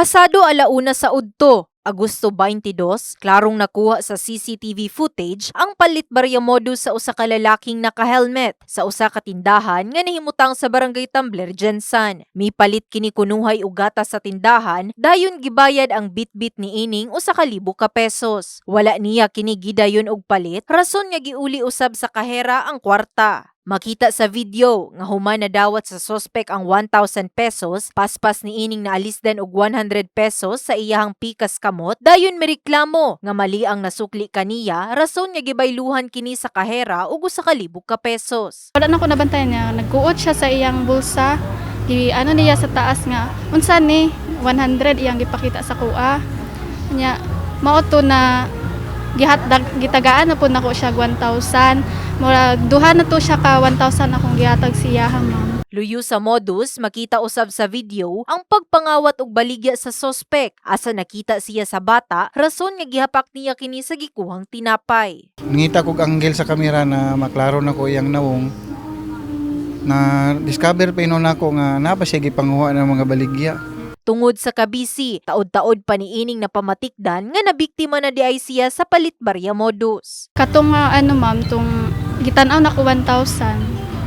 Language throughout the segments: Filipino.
Pasado alauna sa udto, Agosto 22, klarong nakuha sa CCTV footage ang palit barya modus sa usa ka lalaking naka-helmet sa usa ka tindahan nga nahimutang sa barangay Tumbler, Jensan. May palit kini kunuhay og gatas sa tindahan, dayon gibayad ang bitbit ni ining usa ka libo ka pesos. Wala niya kini gidayon og palit, rason nga giuli usab sa kahera ang kwarta. Makita sa video nga human na dawat sa sospek ang 1,000 pesos, paspas ni ining naalisdan og 100 pesos sa iyahang pikas kamot, dayon mereklamo nga mali ang nasukli kaniya, rason nga gibayluhan kini sa kahera og usa ka libo ka pesos. Wala na ko nabantayan niya. Nagkuot siya sa iyang bulsa. Gi, ano niya sa taas nga. Unsa ni? 100 iyang gipakita sa kuha. Nya, mao to na gihatdag gitagaan na po nako siya 1,000. Murag duha na to siya ka 1,000 akong gihatag siya ma'am. Luyo sa modus, makita usab sa video ang pagpangawat og baligya sa sospek. Asa nakita siya sa bata, rason nga gihapak niya kini sa gikuhang tinapay. Ngita kog angle sa kamera na maklaro na ko iyang nawong na discover pa inon ako nga napa siya gipanguha ng mga baligya. Tungod sa kabisi, taod-taod pa ni ining napamatikdan nga nabiktima na di ay siya sa palit barya modus. Katong nga ano ma'am, tong gitanaw na ko 1,000.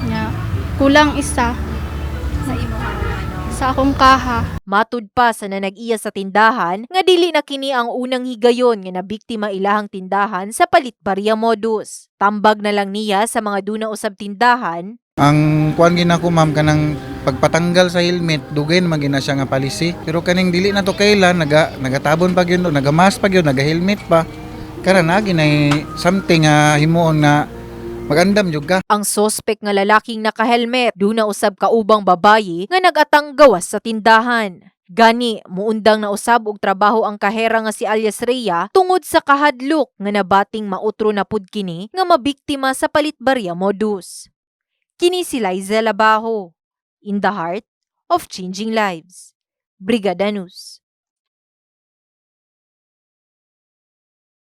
Nya, kulang isa. Sa imo Sa akong kaha. Matud pa sa nanag-iya sa tindahan nga dili na kini ang unang higayon nga nabiktima ilahang tindahan sa palit barya modus. Tambag na lang niya sa mga duna usab tindahan Ang kuan gina ko ma'am kanang pagpatanggal sa helmet dugay naman gina siya nga palisi. Pero kaning dili na to kailan naga nagatabon pa gyud nagamas pa gyud naga-helmet pa. Kana na ginay something nga himuon na magandam jud ka. Ang sospek nga lalaking naka-helmet, duna usab ka ubang babayi nga nagatang gawas sa tindahan. Gani, muundang na usab og trabaho ang kahera nga si alias Rhea tungod sa kahadlok nga nabating mautro na pud kini nga mabiktima sa palit barya modus. Kini si Liza Labajo, in the heart of changing lives. Brigada News.